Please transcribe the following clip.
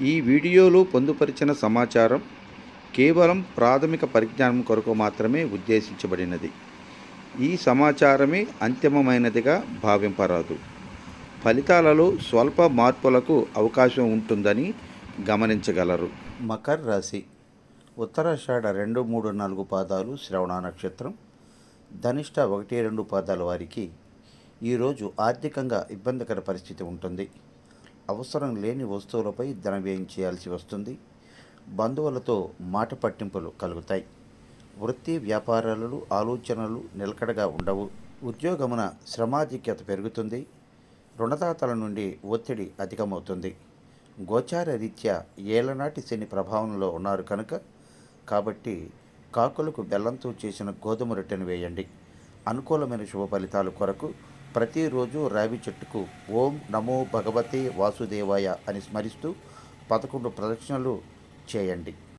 ఈ వీడియోలో పొందుపరిచిన సమాచారం కేవలం ప్రాథమిక పరిజ్ఞానం కొరకు మాత్రమే ఉద్దేశించబడినది. ఈ సమాచారమే అంతిమమైనదిగా భావింపరాదు. ఫలితాలలో స్వల్ప మార్పులకు అవకాశం ఉంటుందని గమనించగలరు. మకర రాశి. ఉత్తరాషాఢ రెండు మూడు నాలుగు పాదాలు శ్రవణ నక్షత్రం. ధనిష్ట ఒకటి రెండు పాదాల వారికి ఈరోజు ఆర్థికంగా ఇబ్బందికర పరిస్థితి ఉంటుంది. అవసరం లేని వస్తువులపై ధన వ్యయం చేయాల్సి వస్తుంది. బంధువులతో మాట పట్టింపులు కలుగుతాయి. వృత్తి వ్యాపారాలలో ఆలోచనలు నిలకడగా ఉండవు. ఉద్యోగమున శ్రమాధిక్యత పెరుగుతుంది. రుణదాతల నుండి ఒత్తిడి అధికమవుతుంది. గోచార రీత్యా ఏళ్ళనాటి శని ప్రభావంలో ఉన్నారు కనుక కాబట్టి కాకులకు బెల్లంతో చేసిన గోధుమ రొట్టెను వేయండి. అనుకూలమైన శుభ ఫలితాల కొరకు ప్రతిరోజు రావి చెట్టుకు ఓం నమో భగవతే వాసుదేవాయ అని స్మరిస్తూ పదకొండు ప్రదక్షిణలు చేయండి.